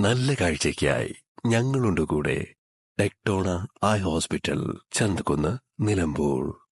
നല്ല കാഴ്ചയ്ക്കായി ഞങ്ങളുണ്ട് കൂടെ. Tectona eye hospital Chanthakkunnu Nilambur.